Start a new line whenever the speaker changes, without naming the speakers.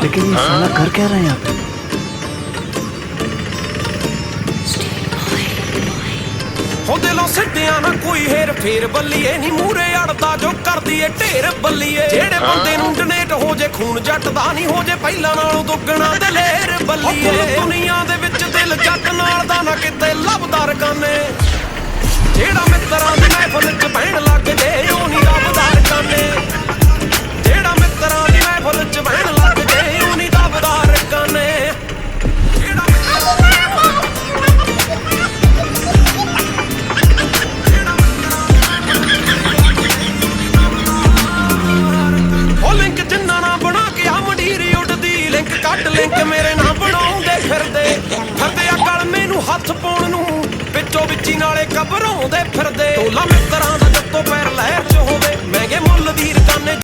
लेकिन ये साला कर क्या रहे हैं यहाँ पे
ਹੋ ਦਿਲੋਂ ਸਿੱਧਿਆਂ ਨਾ ਕੋਈ ਹੇਰ ਫੇਰ ਬੱਲੀਏ ਨਹੀਂ ਮੂਰੇ ਅੜਦਾ ਜੋ ਕਰਦੀ ਏ ਢੇਰ ਬੱਲੀਏ ਜਿਹੜੇ ਬੰਦੇ ਨੂੰ ਡਨੇਟ ਹੋ ਜੇ ਖੂਨ ਜੱਟ ਦਾ ਨਹੀਂ ਹੋ ਜੇ ਪਹਿਲਾਂ ਨਾਲੋਂ ਦੁੱਗਣਾ ਦਲੇਰ ਬੱਲੀਏ ਲਿੰਕ ਲਿੰਕ ਮੇਰੇ ਨਾਲ ਬਣਾਉਂਦੇ ਫਿਰਦੇ। ਫਿਰਦੇ ਆ ਕਲਮੇ ਨੂੰ ਹੱਥ ਪਾਉਣ ਨੂੰ। ਵਿੱਚੋਂ ਵਿੱਚੀ ਨਾਲੇ ਘਬਰਾਉਂਦੇ ਫਿਰਦੇ। ਟੋਲਾ ਮਿੱਤਰ